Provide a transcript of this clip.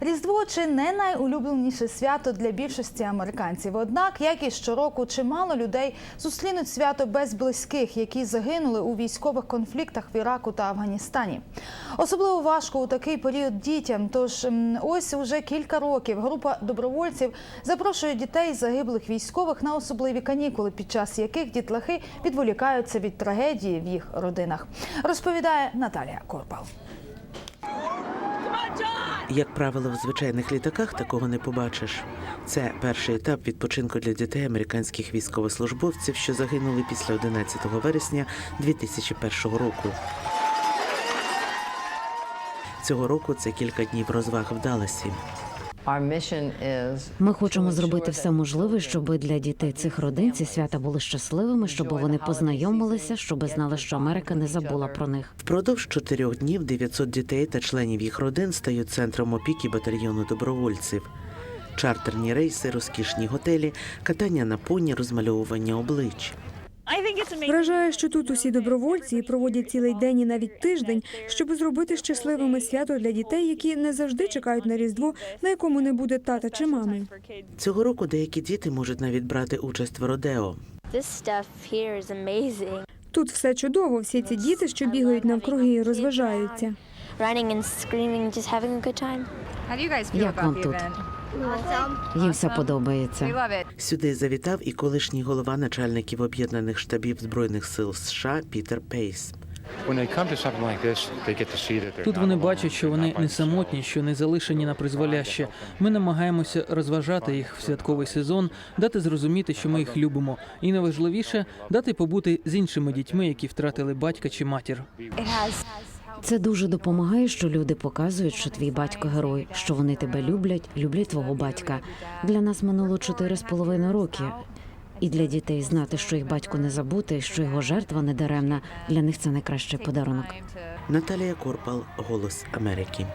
Різдво чи не найулюбленіше свято для більшості американців. Однак, як і щороку, чимало людей зустрінуть свято без близьких, які загинули у військових конфліктах в Іраку та Афганістані. Особливо важко у такий період дітям. Тож ось уже кілька років група добровольців запрошує дітей загиблих військових на особливі канікули, під час яких дітлахи відволікаються від трагедії в їх родинах. Розповідає Наталія Корпал. Як правило, в звичайних літаках такого не побачиш. Це перший етап відпочинку для дітей американських військовослужбовців, що загинули після 11 вересня 2001 року. Цього року це кілька днів розваг в Далласі. Ми хочемо зробити все можливе, щоб для дітей цих родин ці свята були щасливими, щоб вони познайомилися, щоб знали, що Америка не забула про них. Впродовж чотирьох днів 900 дітей та членів їх родин стають центром опіки батальйону добровольців. Чартерні рейси, розкішні готелі, катання на поні, розмальовування облич. Вражає, що тут усі добровольці проводять цілий день і навіть тиждень, щоб зробити щасливими свято для дітей, які не завжди чекають на різдво, на якому не буде тата чи мами. Цього року деякі діти можуть навіть брати участь в родео. This stuff here is amazing. Тут все чудово. Всі ці діти, що бігають навкруги і розважаються. Running and screaming, just having a good time. How do you guys feel Як вам тут? Їм все подобається. Сюди завітав і колишній голова начальників об'єднаних штабів збройних сил США Пітер Пейс. Тут вони бачать, що вони не самотні, що не залишені на призволяще. Ми намагаємося розважати їх в святковий сезон, дати зрозуміти, що ми їх любимо, і найважливіше дати побути з іншими дітьми, які втратили батька чи матір. Це дуже допомагає, що люди показують, що твій батько герой, що вони тебе люблять, люблять твого батька. Для нас минуло чотири з половиною роки. І для дітей знати, що їх батько не забути, що його жертва не даремна. Для них це найкращий подарунок. Наталія Корпал, Голос Америки.